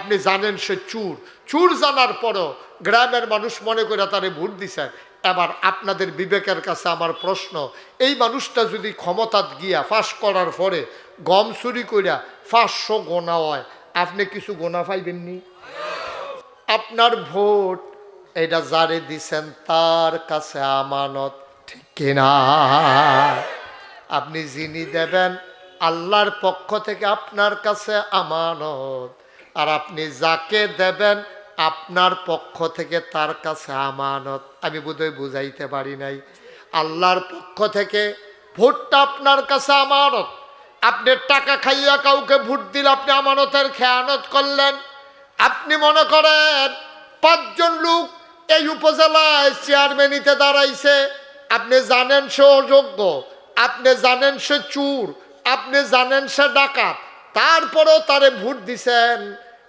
আপনি জানেন সে চুর। চুর জানার পরও গ্রামের মানুষ মনে করে তারে ভোট দিছে। এবার আপনাদের বিবেকের কাছে আমার প্রশ্ন, এই মানুষটা যদি ক্ষমতাত গিয়া ফাঁস করার পরে গম চুরি কইরা পাঁচশো গোনা হয়, আপনি কিছু গোনা পাইবেননি? আপনার ভোট এটা যারে দিছেন, তার কাছে আমানত ঠিক কিনা? আপনি যিনি দেবেন, আল্লাহর পক্ষ থেকে আপনার কাছে আমানত। আর আপনি যাকে দেবেন আপনার পক্ষ থেকে তার কাছে আমানত। আমি বোধহয় বুঝাইতে পারি নাই। আল্লাহর পক্ষ থেকে ভোটটা আপনার কাছে আমানত। আপনি টাকা খাইয়া কাউকে ভোট দিলে আপনি আমানতের খেয়ানত করলেন। আপনি মনে করেন পাঁচজন লোক এই উপজেলায় চেয়ারম্যানিতে দাঁড়াইছে। আপনি জানেন সে অযোগ্য, আপনি জানেন সে চুর, আপনি জানেন সে ডাকাত। তারপরেও তারে ভোট দিছেন।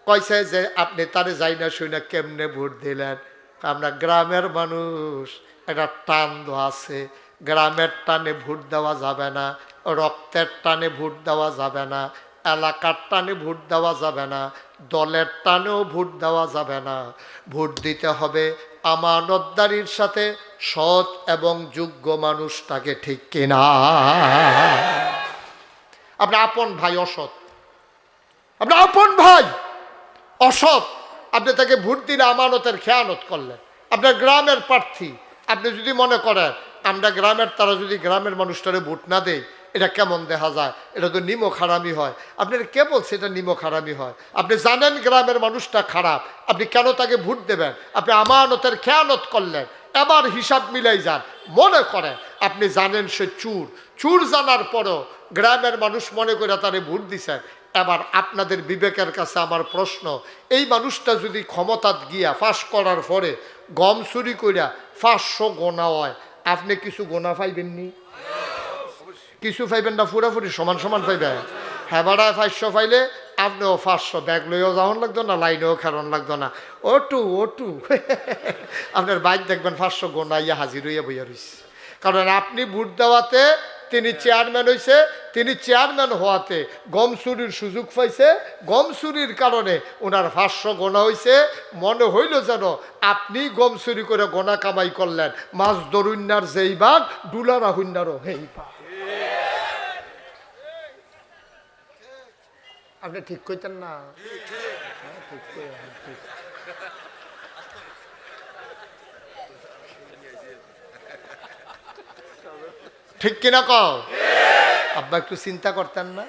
কইছে যে আপনি তারে যাই না শুই না কেমনে ভোট দিলেন? আমরা গ্রামের মানুষ, একটা টান আছে। গ্রামের টানে ভোট দেওয়া যাবে না, রক্তের টানে ভোট দেওয়া যাবে না, এলাকার টানে ভোট দেওয়া যাবে না, দলের টানেও ভোট দেওয়া যাবে না। ভোট দিতে হবে আমানতদারির সাথে সৎ এবং যোগ্য মানুষটাকে ঠিক কিনা? আপনার আপন ভাই, অসৎ। আপনার আপন ভাই, অসৎ, আপনি তাকে ভোট দিলে আমানতের খেয়ানত করলেন। আপনার গ্রামের প্রার্থী, আপনি যদি মনে করেন, আমরা গ্রামের, তারা যদি গ্রামের মানুষটারে ভোট না দেয়, এটা কেমন দেখা যায়? এটা তো নিমো খারামি হয়। আপনার কে বলছে এটা নিমো খারামি হয়? আপনি জানেন গ্রামের মানুষটা খারাপ, আপনি কেন তাকে ভোট দেবেন? আপনি আমানতের খেয়ানত করলেন, এবার হিসাব মিলাই যান। মনে করেন, আপনি জানেন সে চুর। চুর জানার পরও গ্রামের মানুষ মনে করে তারে ভোট দিছে এবার আপনাদের বিবেকের কাছে আমার প্রশ্ন, এই মানুষটা যদি ক্ষমতাত গিয়া ফাঁস করার পরে গম চুরি করিয়া পাঁচশো গোনা হয়, আপনি কিছু গোনা পাইবেননি? কিছু পাইবেন না পুরাপুরি সমান সমান পাইবেন। হেবাড়ায় পাঁচশো পাইলে আপনিও পাঁচশো ব্যাগ লইও যাওয়ান লাগতো না, লাইনেও খেরন লাগতো না। ওটু ওটু আপনার বাইক দেখবেন পাঁচশো গোনা ইয়া হাজির হইয়া বইয়া রইছে। কারণ আপনি ভোট দেওয়াতে তিনি চেয়ারম্যান হয়েছে তিনি চেয়ারম্যান হওয়াতে গম চুরির সুযোগ পাইছে। গম চুরির কারণে ওনার ভাষ্য গোনা হয়েছে মনে হইল যেন আপনি গম চুরি করে গোনা কামাই করলেন। মাছ দরুন্যার যেই বাঘ ডুলারা হুন্যারও হেই বাঘ। আপনি ঠিক কইতেন না? হ্যাঁ, ঠিক ঠিক। কিনা কও? আব্বা, একটু চিন্তা করতেন না।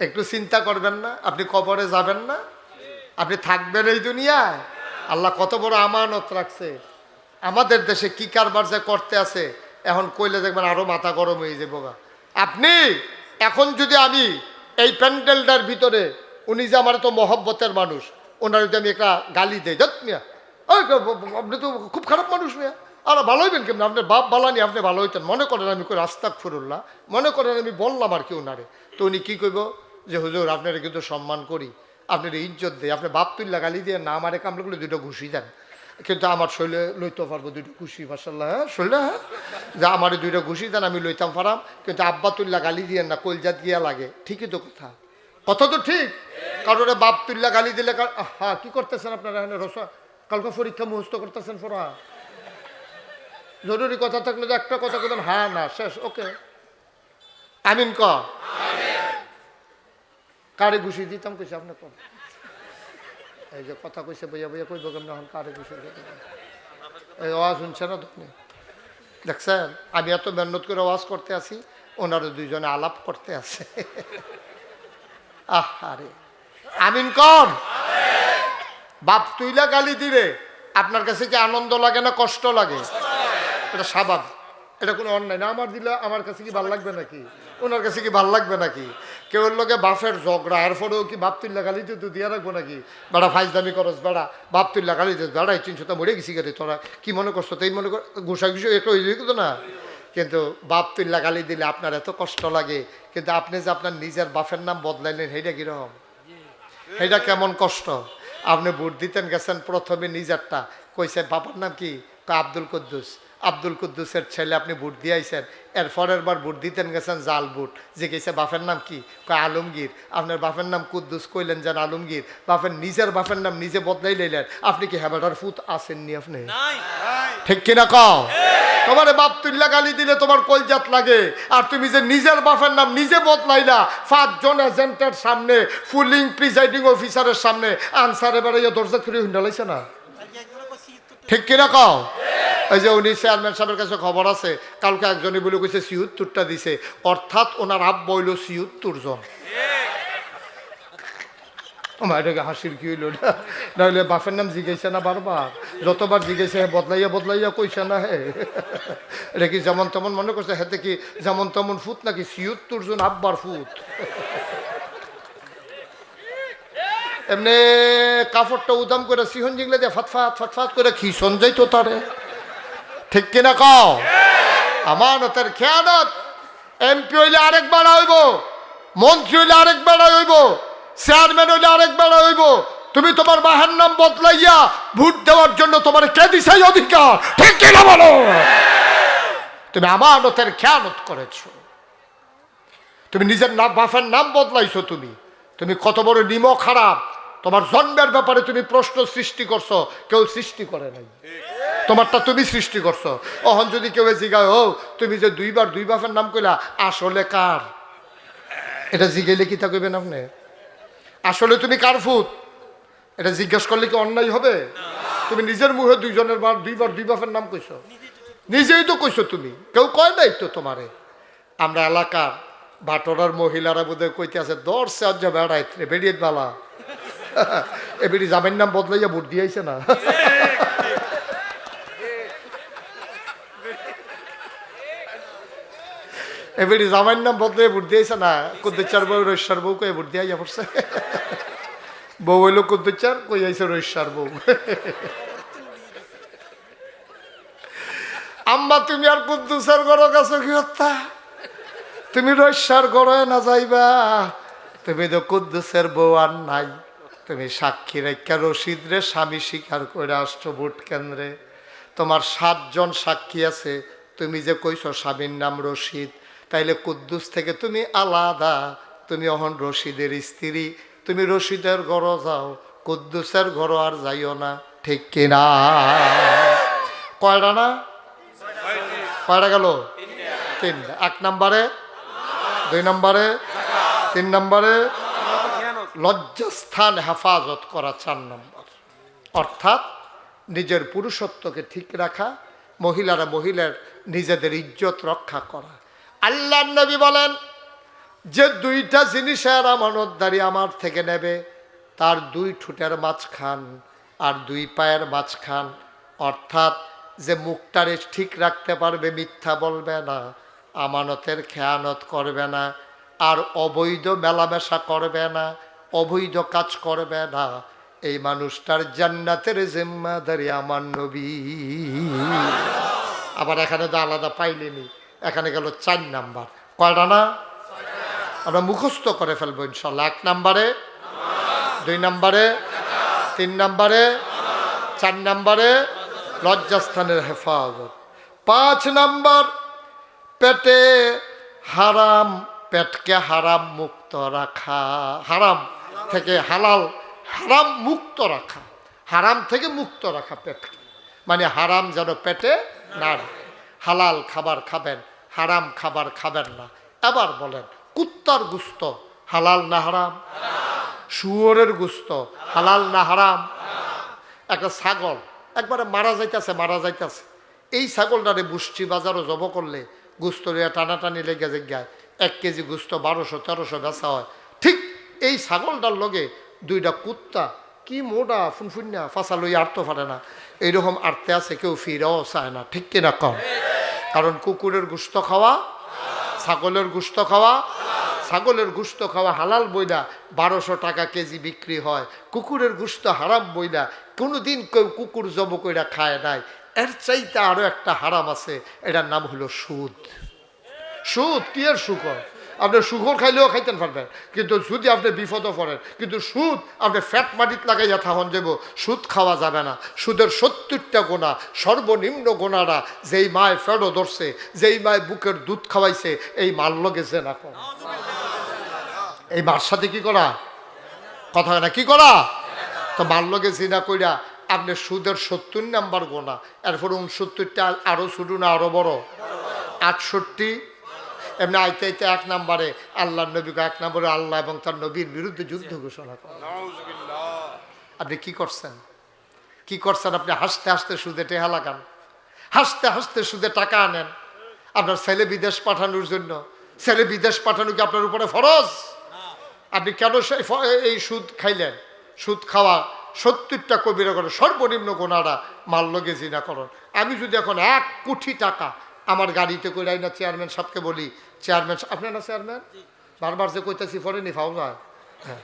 একটু চিন্তা করবেন না। আপনি কবরে যাবেন না। আপনি থাকবেন এই দুনিয়ায়। আল্লাহ কত বড় আমানত রাখছে। আমাদের দেশে কি কারবার যে করতে আছে, এখন কইলে দেখবেন আরও মাথা গরম হয়ে যাব গা। আপনি, এখন যদি আমি এই প্যান্ডেলটার ভিতরে, উনি যে আমার তো মহব্বতের মানুষ, ওনার যদি আমি একটা গালি দেই যত মিয়া। আপনি তো খুব খারাপ মানুষ মিয়া। আর ভালো হইবেন কেমন? আপনার বাপ বালানি আপনি ভালো হইতেন। মনে করেন আমি কই রাস্তাক ফুরুল্লাহ মনে করেন আমি বললাম আর কি ওনারে তো উনি কী কইব? যে, হুজুর, আপনারা কিন্তু সম্মান করি। আপনার ইজ্জত দেয় আপনি বাপ তুল্লা গালি দিয়ে না, আমারে কামড়ে করলে দুটো ঘুষি দেন। কিন্তু আমার শৈলে লইতে পারব দুটো ঘুষি মাসাল্লাহ হ্যাঁ? শৈলে হ্যাঁ? যে, আমার দুইটা ঘুষি দেন, আমি লইতাম পারাম কিন্তু আব্বা তুল্লা গালি দিয়ে না, কলজাত গিয়া লাগে। ঠিকই তো কথা। কথা তো ঠিক। কারোর বাপ তুল্লা গালি দিলে হ্যাঁ কি করতেছেন আপনারা এখানে? রসা কালকে পরীক্ষা মুহস্ত করতেছেন ফোরা। জরুরি কথা থাকলে যে একটা কথা বলতেন হ্যাঁ না, শেষ, ওকে। আমিন ক। কারে ঘুষি দিতাম কইছে, আপনি কম এই যে কথা কইছে, বইয়া বইয়া কইব কেমন এখন কারে ঘুষি এই আওয়াজ শুনছে না দেখছেন, আমি এত মেহনত করে আওয়াজ করতে আসি ওনারা দুইজনে আলাপ করতে আছে। আহারে আমিন কন? বাপ তুইলা গালি দিলে, আপনার কাছে কি আনন্দ লাগে না কষ্ট লাগে? এটা স্বাভাবিক এটা কোনো অন্যায় না। আমার দিলে আমার কাছে কি ভালো লাগবে নাকি? ওনার কাছে কি ভালো লাগবে নাকি? কেউ লোকে বাপের ঝগড়া এর পরেও কি বাপ তুল্লা গালি তুই দিয়ে রাখব নাকি? বেড়া ফাইজ দামি করস, বেড়া বাপ তুল্লা গালি দিয়ে বেড়া এই তিনশোটা মরে গেছি গেলে তোরা কি মনে করছ? তাই মনে কর ঘুষা ঘুষো একটু হয়ে যেত না। কিন্তু বাপ তুল্লা গালি দিলে আপনার এত কষ্ট লাগে, কিন্তু আপনি যে আপনার নিজের বাপের নাম বদলাইলেন, সেইটা কীরকম? এটা কেমন কষ্ট? আপনি ভোট দিতেন গেছেন প্রথমে নিজেরটা। কইছে বাবার নাম কি? কয়, আব্দুল কুদ্দুস। আব্দুল কুদ্দুসের ছেলে আপনি ভোট দিয়ে আইছেন এর পরের বার ভোট দিতেন গেছেন জাল ভোট। যে গেছে বাপের নাম কি? কয় আলমগীর। আপনার বাপের নাম কুদ্দুস কইলেন যেন আলমগীর। বাপের নিজের বাপের নাম নিজে বদলাই লইলেন। আপনি কি হ্যাবেটার ফুত আসেননি আপনি? ঠিক কিনা কও? তোমার বাপ তুল্লা গালি দিলে তোমার কলজাত লাগে। আর তুমি যে নিজের বাপের নাম নিজে বদলাইলা পাঁচজন এজেন্টের সামনে ফুলিং প্রিজাইডিং অফিসারের সামনে আনসারে বেড়াইয়া দরজা খুলে হিন্ডালাইছে না? ঠিক কিনা কও? ওই যে উনি চেয়ারম্যান সাহেবের কাছে খবর আছে, কালকে একজনই বলে কইছে সিউত্তরটা দিছে। অর্থাৎ ওনার আব বইল সিউত্তর জন। আমার এটাকে হাসির কি হইল? না নাহলে বাপের নাম জিজ্ঞাসা না বারবার। যতবার জিজ্ঞাসা বদলাইয়া বদলাইয়া কইছে না হে। এটা কি যেমন তেমন মনে করছে? হেতে কি যেমন তেমন ফুট নাকি সিয়ত্তর জন আব্বার ফুট এমনি কাপড়টা উদাম করে সিহন জিগলে দিয়ে ফাতফাত ফাতফাত করে খিসন যাইতো তারে। ঠিক কিনা কও? আমানতের খেয়ানত, এমপি হইলে আরেক বেড়া হইব, মন্ত্রী হইলে আরেক বেড়া হইব, চেয়ারম্যান হইলে আরেক বেড়া হইব। তুমি তোমার বাহার নাম বদলাইয়া ভোট দেওয়ার জন্য তোমার কে দিছাই অধিকার। ঠিক কিনা বলো? তুমি আমানতের খেয়ানত করেছ। তুমি নিজের নাম বাপের নাম বদলাইছো তুমি। তুমি কত বড় নিম খারাপ। তোমার জন্মের ব্যাপারে তুমি প্রশ্ন সৃষ্টি করছ, কেউ সৃষ্টি করে নাই। তোমারটা তুমি সৃষ্টি করছ। অহন যদি কেউ জিগায় ও, তুমি যে দুইবার, দুই বাপের নাম কইলা, আসলে কার? এটা জিগাইলে কি তা কইবেন আপনি? আসলে তুমি কার ফুত এটা জিজ্ঞেস করলে কি অন্যায় হবে? তুমি নিজের মুখে দুইজনের বার, দুইবার, দুই বাপের নাম কইছো। নিজেই তো কইছো তুমি। কেউ কয় নাই তো তোমারে? আমরা এলাকার বাটরার মহিলারা বোধহয় কইতে আছে দর্শে আজ বেড়াইতে বেরিয়ে বালা এ জামের নাম বদলাইয়া ভোট দিয়েছে না। এবারে জামাইয়ের নাম বদলে ভোট দিয়েছে না কুদ্দুচার বউ, রৈশ্বর বউ কয়ে ভোট দিয়া পড়ছে। বউ হইল কুদ্দুচার কই আইছে রৈশ্বর বউ। আম্মা, তুমি আর কুদ্দুসের ঘর কাছে কি হত্যা? তুমি রৈশ্বর গড়ে না যাইবা। তুমি তো কুদ্দুসের বউ আর নাই। তুমি সাক্ষী রেখা রশিদ রে, স্বামী স্বীকার করে আসছো ভোট কেন্দ্রে। তোমার সাতজন সাক্ষী আছে, তুমি যে কইছো স্বামীর নাম রশিদ। তাইলে কুদ্দুস থেকে তুমি আলাদা। তুমি অহন রশিদের স্ত্রী, তুমি রশিদের ঘর যাও, কুদ্দুসের ঘর আর যাইও না, ঠিক কিনা কয়টা না? কয়টা গেল? তিনটা। এক নম্বরে? দুই নম্বরে? তিন নম্বরে? লজ্জাস্থান হেফাজত করা চার নম্বর। অর্থাৎ নিজের পুরুষত্বকে ঠিক রাখা, মহিলারা মহিলার নিজেদের ইজ্জত রক্ষা করা। আল্লাহ নবী বলেন, যে দুইটা জিনিসের আমানতদারি আমার থেকে নেবে, তার দুই ঠোঁটের মাঝখান আর দুই পায়ের মাঝখান। অর্থাৎ যে মুখটারে ঠিক রাখতে পারবে, মিথ্যা বলবে না, আমানতের খেয়ানত করবে না, আর অবৈধ মেলামেশা করবে না, অবৈধ কাজ করবে না, এই মানুষটার জান্নাতের জিম্মাদারি আমার নবী। আবার এখানে তো আলাদা পাইলেনি। এখানে গেল চার নাম্বার। কয়টা না? আমরা মুখস্থ করে ফেলব ইনশাল্লাহ। এক নাম্বারে, দুই নাম্বারে, তিন নাম্বারে, চার নাম্বারে, লজ্জাস্থানের হেফাজত। পাঁচ নাম্বার, পেটে হারাম, পেটকে হারাম মুক্ত রাখা। হারাম থেকে হালাল, হারাম মুক্ত রাখা। হারাম থেকে মুক্ত রাখা পেটকে মানে হারাম যেন পেটে না ঢোকে। হালাল খাবার খাবেন, হারাম খাবার খাবেন না। এবার বলেন, কুত্তার গুস্ত, হালাল না হারাম? শুয়োরের গুস্ত, হালাল না হারাম? একটা ছাগল, একবারে মারা যাইতেছে মারা যাইতেছে। এই ছাগলটারে বুষ্টি বাজারও জব করলে গুস্ত লিয়া টানাটানি লেগে যায় এক কেজি গুস্ত বারোশো, তেরোশো বেচা হয়। ঠিক এই ছাগলটার লগে দুইটা কুত্তা, কি মোটা ফুনফুন্যা, ফাঁসা লই আটতে পারে না। এইরকম আটতে আছে, কেউ ফিরাও চায় না। ঠিক কিনা কম কারণ কুকুরের গুস্ত খাওয়া, ছাগলের গুস্ত খাওয়া, ছাগলের গুস্ত খাওয়া হালাল বইলা বারোশো টাকা কেজি বিক্রি হয়, কুকুরের গুস্ত হারাম বইলা কোনোদিন কেউ কুকুর জব কইরা খায় নাই। এর চাইতে আরও একটা হারাম আছে, এটার নাম হলো সুদ। সুদ কি আর সুখ আপনি সুখর খাইলেও খাইতেন পারবেন। কিন্তু যদি আপনি বিপদও পড়েন, কিন্তু সুদ, আপনি ফ্যাট মাটিত লাগাইয়া থাকুন যাব সুদ খাওয়া যাবে না। সুদের সত্তরটা গোনা সর্বনিম্ন গোনারা যেই মায় ফেডো ধরছে, যেই মায় বুকের দুধ খাওয়াইছে, এই মার লগে যে না এই মার সাথে কি করা? কথা না, কি করা? তো মার লগে জিনা কইরা আপনি সুদের সত্তর নাম্বার গোনা এরপর উনসত্তরটা আরও ছোটো না আরও বড়? আটষট্টি এমনি আইতে আইতে এক নাম্বারে আল্লাহ নবীকে এক নম্বরে আল্লাহ এবং তার নবীর বিরুদ্ধে যুদ্ধ ঘোষণা করেন আপনি কি করছেন? কি করছেন? আপনি হাসতে হাসতে সুদে টেহা লাগান। হাসতে হাসতে সুদে টাকা আনেন। আপনার ছেলে বিদেশ পাঠানোর জন্য। ছেলে বিদেশ পাঠানো কি আপনার উপরে ফরজ? আপনি কেন সেই এই সুদ খাইলেন? সুদ খাওয়া সত্তরটা কবিরা করে সর্বনিম্ন গোনারা মাল লগে জিনা করুন। আমি যদি এখন এক কোটি টাকা আমার গাড়িতে করে না চেয়ারম্যান সাহেবকে বলি চেয়ারম্যান সাহেব- আপনার না চেয়ারম্যান বারবার যে কইতেছি পরে ফাও যায় হ্যাঁ।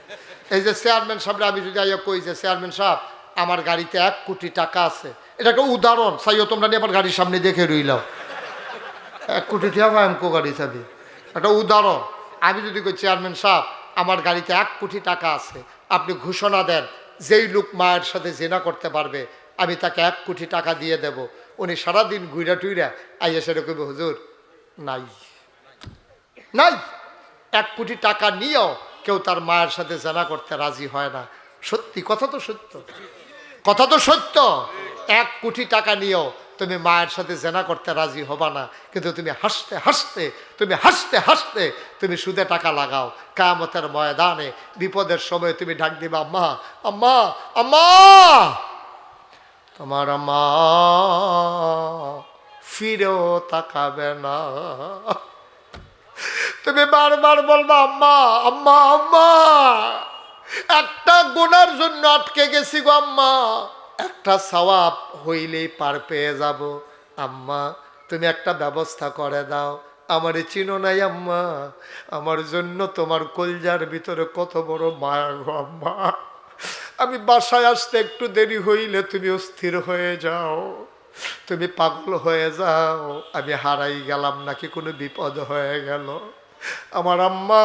এই যে চেয়ারম্যান সাহেবরা আমি যদি আইয়া কই যে চেয়ারম্যান সাহেব আমার গাড়িতে এক কোটি টাকা আছে। এটা একটা উদাহরণ। সাইও তোমরা নিয়ে আবার গাড়ির সামনে দেখে রইলাম এক কোটি টাকা গাড়ি চাবি। একটা উদাহরণ। আমি যদি কই চেয়ারম্যান সাহেব আমার গাড়িতে এক কোটি টাকা আছে। আপনি ঘোষণা দেন যেই লোক মায়ের সাথে জেনা করতে পারবে আমি তাকে এক কোটি টাকা দিয়ে দেব। উনি সারাদিন ঘুইরা টুইরা আইয়া কইবে, হুজুর, নাই। নাই। এক কোটি টাকা নিয়েও কেউ তার মায়ের সাথে জেনা করতে রাজি হয় না। সত্যি, কথা তো সত্য। কথা তো সত্য। এক কোটি টাকা নিয়েও তুমি মায়ের সাথে জেনা করতে রাজি হবা না, কিন্তু তুমি হাসতে হাসতে, তুমি হাসতে হাসতে তুমি সুদে টাকা লাগাও। কামতের ময়দানে, বিপদের সময় তুমি ডাক দিবা, আম্মা আম্মা আম্মা! তোমার মা ফিরেও তাকাবে না। তুমি বারবার বলবা, আম্মা আম্মা আম্মা, একটা গোনার জন্য আটকে গেছি গো আম্মা। একটা সওয়াব হইলেই পার পেয়ে যাব। আম্মা, তুমি একটা ব্যবস্থা করে দাও। আমারে চিনো নাই আম্মা। আমার জন্য তোমার কলজার ভিতরে কত বড় মায়া গো আম্মা। আমি বাসায় আসতে একটু দেরি হইলে তুমি অস্থির হয়ে যাও। তুমি পাগল হয়ে যাও। আমি হারাই গেলাম নাকি কোনো বিপদ হয়ে গেল। আমার আম্মা,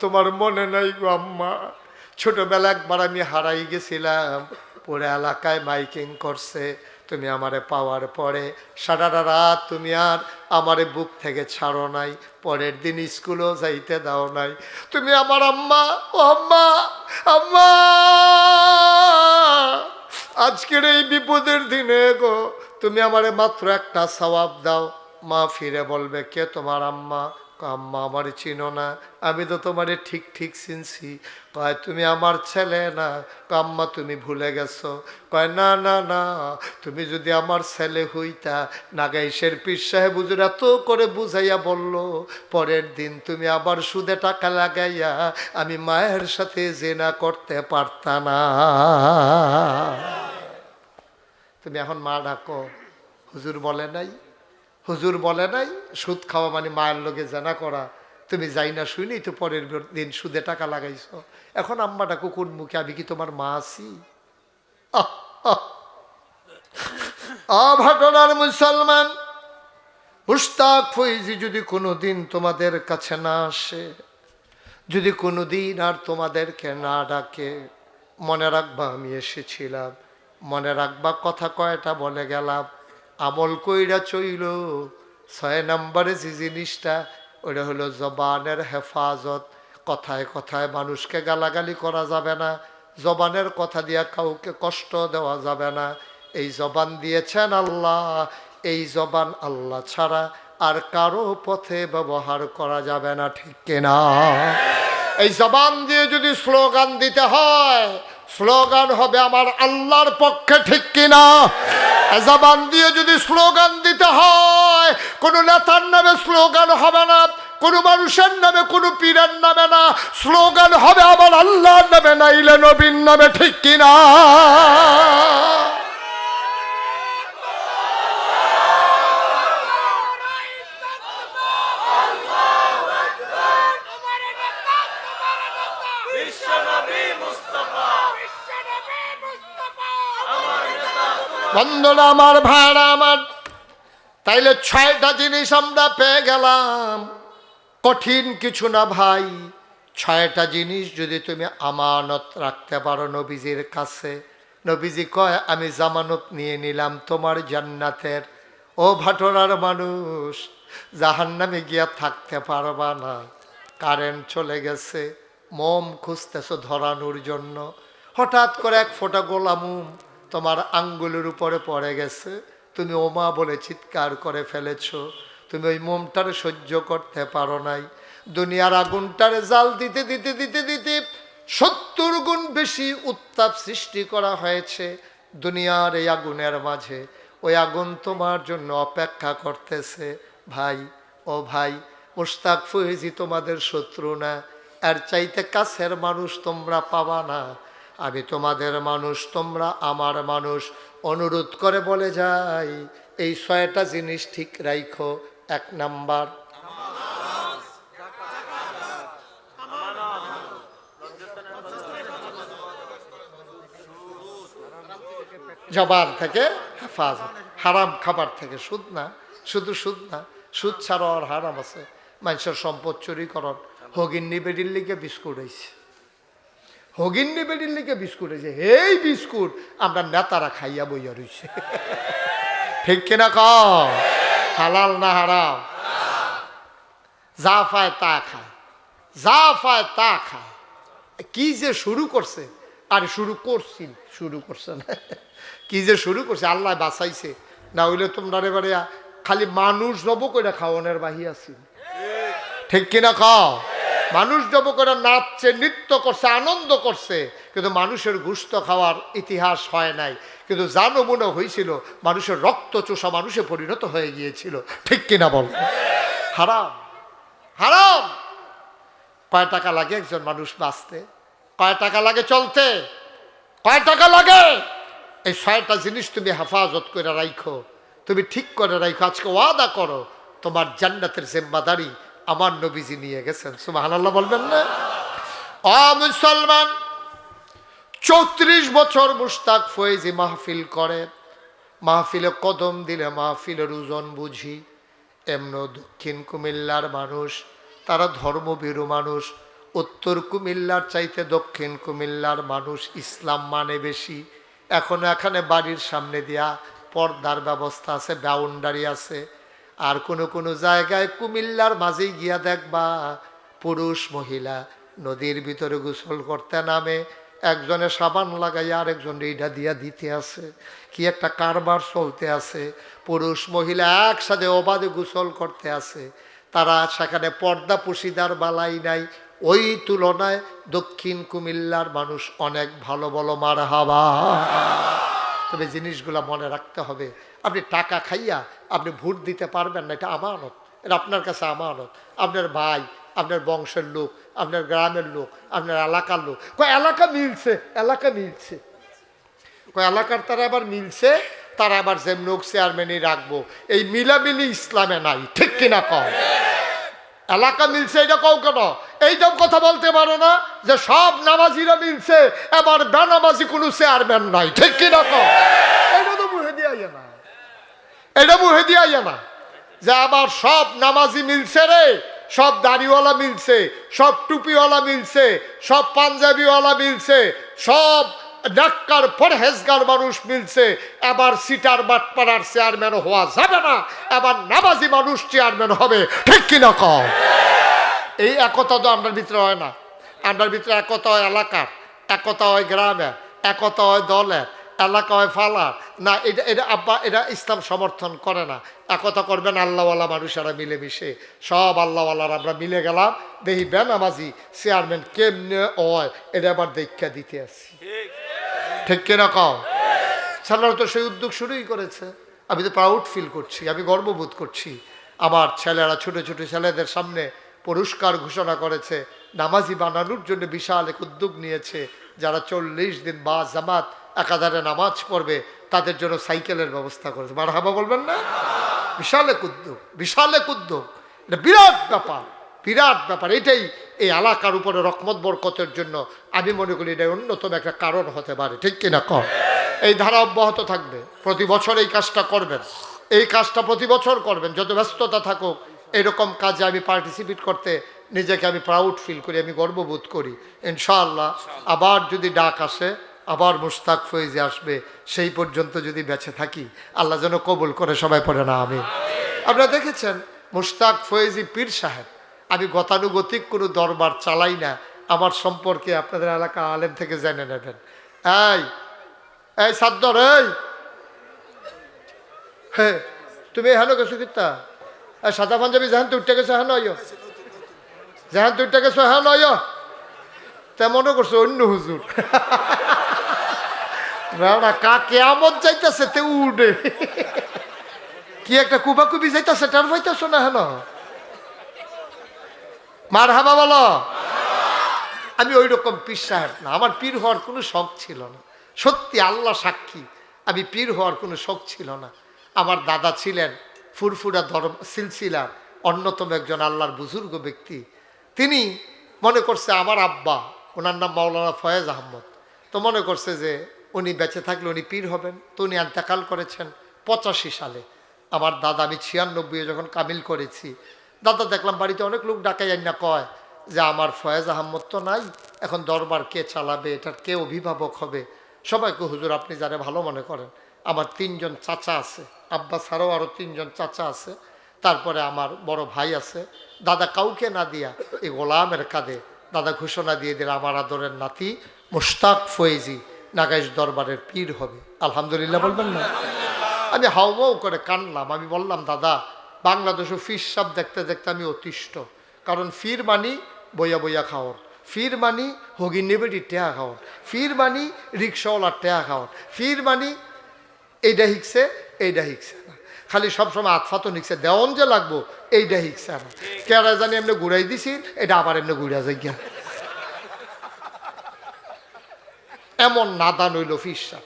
তোমার মনে নাই গো আম্মা। ছোটবেলা একবার আমি হারাই গেছিলাম। পুরো এলাকায় মাইকিং করছে। তুমি আমারে পাওয়ার পরে সারাটা রাত তুমি আর আমারে বুক থেকে ছাড়ো নাই, পরের দিন স্কুলেও যাইতে দাও নাই। তুমি আমার আম্মা, ও আম্মা আম্মা! আজকের এই বিপদের দিনে গো, তুমি আমারে মাত্র একটা সওয়াব দাও, মা ফিরে বলবে, কে তোমার আম্মা? আম্মা আমার চিনো না আমি তো তোমারে ঠিক ঠিক চিনছি। কয় তুমি আমার ছেলে না? কয়, আম্মা তুমি ভুলে গেছো। কয় না না না তুমি যদি আমার ছেলে হইতা নাগাইশের পীর সাহেব হুজুর এত করে বুঝাইয়া বলল পরের দিন তুমি আবার সুদে টাকা লাগাইয়া আমি মায়ের সাথে জেনা করতে পারতা না। তুমি এখন মা ডাকো। হুজুর বলে নাই। হুজুর বলে নাই, সুদ খাওয়া মানে মায়ের লোকে জানা করা। তুমি যাই না শুনি তো পরের দিন সুদে টাকা লাগাইছো। এখন আম্মাটা কুকুর মুখে, আমি কি তোমার মা আছি। অঘটনার মুসলমান মুস্তাক ফৈজি যদি কোনো দিন তোমাদের কাছে না আসে, যদি কোনো দিন আর তোমাদেরকে না ডাকে, মনে রাখবা আমি এসেছিলাম। মনে রাখবা কথা কয়টা বলে গেলাম। আমল কইরা চইল। ছয় নম্বরে যে জিনিসটা ওটা হলো জবানের হেফাজত। কথায় কথায় মানুষকে গালাগালি করা যাবে না। জবানের কথা দিয়া কাউকে কষ্ট দেওয়া যাবে না। এই জবান দিয়েছেন আল্লাহ। এই জবান আল্লাহ ছাড়া আর কারও পথে ব্যবহার করা যাবে না, ঠিক কিনা? এই জবান দিয়ে যদি স্লোগান দিতে হয়, স্লোগান হবে আমার আল্লাহর পক্ষে, ঠিক কিনা? জবান দিয়ে যদি স্লোগান দিতে হয়, কোনো নেতার নামে স্লোগান হবে না, কোনো মানুষের নামে, কোনো পীরের নামে না, স্লোগান হবে আমার আল্লাহর নামে না ইলে নবীন নামে ঠিক কিনা? বন্ধুরা আমার ভাড়া আমার, তাইলে ছয়টা জিনিস আমরা পেয়ে গেলাম। কঠিন কিছু না ভাই, ছয়টা জিনিস যদি তুমি আমানত রাখতে পারো নবীজির কাছে। নবীজি কয়, আমি জামানত নিয়ে নিলাম তোমার জান্নাতের। ও ভাটোরার মানুষ, জাহান্নামে গিয়া থাকতে পারবা না। কারেন্ট চলে গেছে, মোম খুঁজতেছো ধরানোর জন্য। হঠাৎ করে এক ফোঁটা গোলামুম তোমার আঙ্গুলের উপরে পড়ে গেছে। তুমি ওমা বলে চিৎকার করে ফেলেছ। তুমি ওই মোমটারে সহ্য করতে পারো নাই। দুনিয়ার আগুনটারে জাল দিতে দিতে দিতে দিতে সত্তর গুণ বেশি উত্তাপ সৃষ্টি করা হয়েছে দুনিয়ার এই আগুনের মাঝে। ওই আগুন তোমার জন্য অপেক্ষা করতেছে। ভাই, ও ভাই মুস্তাক ফয়েজি তোমাদের শত্রু না। এর চাইতে কাছের মানুষ তোমরা পাবা না। আমি তোমাদের মানুষ, তোমরা আমার মানুষ। অনুরোধ করে বলে যাই, এই ছয়টা জিনিস ঠিক রাইখো। এক নাম্বার। জবান থেকে হেফাজত। হারাম খাবার থেকে সুদ না, শুধু সুদ না, সুদ ছাড়া আর হারাম আছে। মানুষের সম্পদ চুরিকরণ হগিন্নি বেডির লিগে বিস্কুট হয়েছে হগিন্নি বেডির লিগে বিস্কুট হয়েছে এই বিস্কুট আমরা নেতারা খাইয়া বইয়া রয়েছে ঠিক কিনা ক হালাল না হারাম? যা পায় তা খায়। যা পায় তা খায়। কি যে শুরু করছে? আর শুরু করছি, শুরু করছে না। কি যে শুরু করছে? আল্লাহ বাঁচাইছে। না হইলে তোমরা এবারে খালি মানুষ জব করে খাওয়ানোর বাহি আছি। ঠিক কিনা খাও মানুষ জব করে নাচছে, নৃত্য করছে, আনন্দ করছে, কিন্তু মানুষের গুস্ত খাওয়ার ইতিহাস হয় নাই। কিন্তু যা নমুনা হয়েছিল মানুষের রক্ত চোষা মানুষে পরিণত হয়ে গিয়েছিল। ঠিক কিনা বল? হারাম। হারাম! কয় টাকা লাগে একজন মানুষ বাঁচতে কয় টাকা লাগে চলতে? কয় টাকা লাগে? এই ছয়টা জিনিস তুমি হেফাজত করে রাখো তুমি ঠিক করে রাখো আজকে ওয়াদা করো, তোমার জান্নাতের জিম্মাদারি আমার নবীজি নিয়ে গেছেন। সুবহানাল্লাহ বলবেন না? অ, মুসলমান, চৌত্রিশ বছর মুস্তাক ফয়েজি মাহফিল করে। মাহফিলে কদম দিলে মাহফিলের ওজন বুঝি। এমন দক্ষিণ কুমিল্লার মানুষ, তারা ধর্মভীরু মানুষ। উত্তর কুমিল্লার চাইতে দক্ষিণ কুমিল্লার মানুষ ইসলাম মানে বেশি। এখনও এখানে বাড়ির সামনে দিয়া পর্দার ব্যবস্থা আছে বাউন্ডারি আছে। আর কোনো কোনো জায়গায় কুমিল্লার মাঝেই গিয়া দেখবা পুরুষ মহিলা নদীর ভিতরে গোসল করতে নামে, একজনে সাবান লাগাইয়া আরেকজন এইটা দিয়া দিতে আছে। কি একটা কারবার চলতে আছে, পুরুষ মহিলা একসাথে অবাধে গোসল করতে আছে। তারা সেখানে পর্দা পুশিদার বালাই নাই, ওই তুলনায় দক্ষিণ কুমিল্লার মানুষ অনেক ভালো বলো মার হাবা তবে জিনিসগুলা মনে রাখতে হবে, আপনি টাকা খাইয়া আপনি ভোট দিতে পারবেন না, এটা আমানত। এটা আপনার কাছে আমানত। আপনার ভাই, আপনার বংশের লোক, আপনার গ্রামের লোক, আপনার এলাকার লোক। কয়, এলাকা মিলছে এলাকা মিলছে। কয়, এলাকার তারা আবার মিলছে, তারা আবার যেমন চেয়ারম্যানই রাখব। এই মিলামিলি ইসলামে নাই, ঠিক কিনা কম এলাকা মিলছে এটা কও কেন? এইটাও কথা বলতে পারো না যে সব নামাজিরা মিলছে, এবার বেনামাজি কোনো চেয়ারম্যান নাই, ঠিক কিনা কও? এটা তো মুহে দিয়া না। এটা মুহে দিয়া না। যে আবার সব নামাজি মিলছে রে, সব দাড়িওয়ালা মিলছে, সব টুপিওয়ালা মিলছে, সব পাঞ্জাবিওয়ালা মিলছে, সব ডাক্তার পরহেজগার মানুষ মিলছে, এবার সিটার বাটপাড়ার চেয়ারম্যান হওয়া যাবে না, এবার নামাজি মানুষ চেয়ারম্যান হবে, ঠিক কিনা কম এই একতা তো আপনার ভিতরে হয় না। আপনার ভিতরে একতা হয় এলাকার, একতা হয় গ্রামের, একতা হয় দলের এলাকা হয় ফালার না, এটা এটা আব্বা, এটা ইসলাম সমর্থন করে না। একতা করবেন, আল্লাহওয়ালা মানুষেরা মিলেমিশে। সব আল্লাহওয়ালার আমরা মিলে গেলাম। দেখি বেনামাজি চেয়ারম্যান কেমনে হয়, এটা আবার দেখা দিতে আসি। ঠিক কিনা কও? ছেলেরা তো সেই উদ্যোগ শুরুই করেছে। আমি তো প্রাউড ফিল করছি, আমি গর্ববোধ করছি। আমার ছেলেরা, ছোট ছোট ছেলেদের সামনে পুরস্কার ঘোষণা করেছে। নামাজি বানানোর জন্য বিশাল এক উদ্যোগ নিয়েছে। যারা চল্লিশ দিন বা জামাত একাধারে নামাজ পড়বে, তাদের জন্য সাইকেলের ব্যবস্থা করেছে। মার হাবা বলবেন না? বিশাল উদ্যোগ বিশাল উদ্যোগ এটা বিরাট ব্যাপার বিরাট ব্যাপার। এটাই এই এলাকার উপরে রকমত বরকতের জন্য আমি মনে করি এটা অন্যতম একটা কারণ হতে পারে। ঠিক কিনা কম? এই ধারা অব্যাহত থাকবে। প্রতি বছর এই কাজটা করবেন। এই কাজটা প্রতি বছর করবেন। যত ব্যস্ততা থাকুক, এরকম কাজে আমি পার্টিসিপেট করতে নিজেকে আমি প্রাউড ফিল করি, আমি গর্ববোধ করি। ইনশাআল্লাহ, আবার যদি ডাক আসে আবার মুস্তাক ফয়েজে আসবে, সেই পর্যন্ত যদি বেঁচে থাকি, আল্লাহ যেন কবুল করে সবাই পড়ে না আমি আপনারা দেখেছেন, মুস্তাক ফয়েজি পীর সাহেব, আমি গতানুগতিক কোনো দরবার চালাই না, আমার সম্পর্কে আপনাদের এলাকা আলেম থেকে জেনে নেবেন। এই এই সাদ্দর, এই! হ্যাঁ তুমি এখানে গেছো কিতা? সাদা পাঞ্জাবি যেহান তুই গেছো হ্যাঁ নয় যেহান তুই গেছো হ্যাঁ নয় তেমনও করছ অন্য হুজুর। কেয়ামত যাইতেছে তে উড়ে। কি একটা কুবাকুবি যাইতেছে টার পাইতেছো না হেন? মার হাবা বলো। আমি ওই রকম পীর সাহেব না, আমার পীর হওয়ার কোনো শখ ছিল না। সত্যি আল্লাহ সাক্ষী, আমি পীর হওয়ার কোনো শখ ছিল না। আমার দাদা ছিলেন ফুরফুরা ধর্ম, সিলসিলার অন্যতম একজন আল্লাহর বুজুর্গ ব্যক্তি। তিনি মনে করছে, আমার আব্বা, ওনার নাম মাওলানা ফয়েজ আহমদ। তো মনে করছে যে উনি বেঁচে থাকলে উনি পীর হবেন। তো উনি আন্তাকাল করেছেন পঁচাশি সালে। আমার দাদা, আমি ছিয়ানব্বই যখন কামিল করেছি, দাদা দেখলাম বাড়িতে অনেক লোক ডাকাই না কয় যে, আমার ফয়েজ আহম্মদ তো নাই, এখন দরবার কে চালাবে, এটার কে অভিভাবক হবে? সবাইকে হুজুর, আপনি যারা ভালো মনে করেন, আমার তিনজন চাচা আছে, আব্বা ছাড়াও আরও তিনজন চাচা আছে, তারপরে আমার বড় ভাই আছে, দাদা কাউকে না দিয়া এই গোলামের কাঁধে দাদা ঘোষণা দিয়ে দিল, আমার আদরের নাতি মুশতাক ফয়েজি নাগাইশ দরবারের পীর হবে। আলহামদুলিল্লাহ বলবেন না। আমি হাউমাউ করে কানলাম। আমি বললাম, দাদা বাংলাদেশও ফির সাপ দেখতে দেখতে আমি অতিষ্ঠ। কারণ ফির মানি বইয়া বইয়া খাওয়ার। ফির মানি হগি নেবেটি টেহা খাওয়ার। ফির মানি রিক্সাওয়ালার টেহা খাওয়ার। ফির মানি এইটা হিকছে এইটা হিকছে না। খালি সবসময় আতফাতো নিকছে। দেওয়ন যে লাগবো এইটা হিকছে না কেরা জানি এমনি ঘুরাই দিছি, এটা আবার এমনি ঘুরা যাই গিয়া এমন নাদান হইল ফির সাপ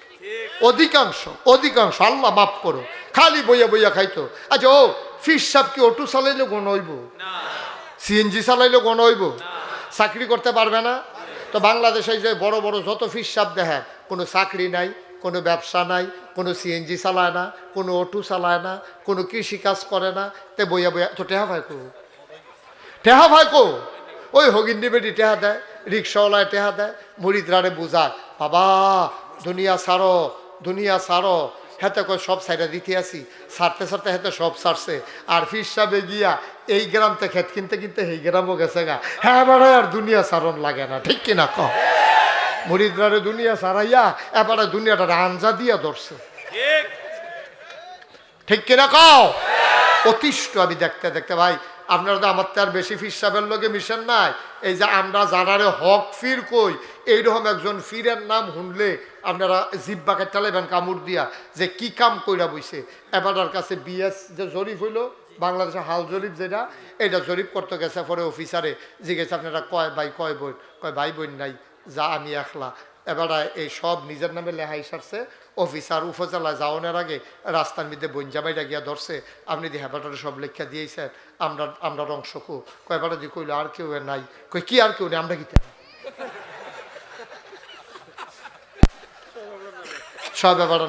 অধিকাংশ অধিকাংশ আল্লাহ মাফ করো খালি বইয়া বইয়া খাইতো। আচ্ছা ও ফিস সাপ কি অটো চালাইলে গণ হইব? সিএনজি চালাইলে গণ হইব? চাকরি করতে পারবে না? তো বাংলাদেশে যে বড় বড় যত ফিস সাপ দেখে কোনো চাকরি নাই কোনো ব্যবসা নাই কোনো সিএনজি চালায় না কোনো অটো চালায় না কোনো কৃষি কাজ করে না তে বইয়া বইয়া তো টেহা ভাই কো? টেহা ভাই কো? ওই হগিন্দি বেটি টেহা দেয়। রিক্সাওয়ালায় টেহা দেয় মুড়িদরারে বুঝায় বাবা দুনিয়া সারো দুনিয়া সারো হেতে কই সব সাইডে দিতে আসি। সারতে সারতে হেতে সব সারছে আর ফির সাবে গিয়া এই গ্রাম থেকে খেত কিনতে কিনতে এই গ্রামও গেছে গা। হ্যাঁ এবারে আর দুনিয়া সারণ লাগে না। ঠিক কিনা ক মুড়িদরারে দুনিয়া সারাইয়া এবারে দুনিয়াটা আঞ্জা দিয়া ধরছে। ঠিক। ঠিক কিনা কও? অতিষ্ঠ আমি দেখতে দেখতে ভাই আপনারা তো আমার তো আর বেশি ফিসাবের লোকে মিশেন নাই। এই যে আমরা যারারে হক ফির কই, এইরকম একজন ফিরের নাম শুনলে আপনারা জিব্বাকে টেলেবেন কামড় দিয়া, যে কি কাম কইরা বইছে। এবারটার কাছে বিএস যে জরিপ হইল বাংলাদেশের হাল জরিপ যেটা এটা জরিপ করতে গেছে পরে অফিসারে, জিজ্ঞেস আপনারা কয় ভাই, কয় বোন, কয় ভাই বোন নাই, যা আমি একলা। এবার এই সব নিজের নামে লেহাই সারছে অফিসার উপজেলায় যাওয়ানোর আগে রাস্তার মধ্যে বঞ্জামাইটা গিয়া ধরছে, আপনি দি হেবাটারে সব লেখা দিয়েছেন, আমরা আমরা অংশ কো। কয়বাটা দি, কইলো, আর কেউ নাই। কই কি আর কেউ নেই, আমরা কি সব এবার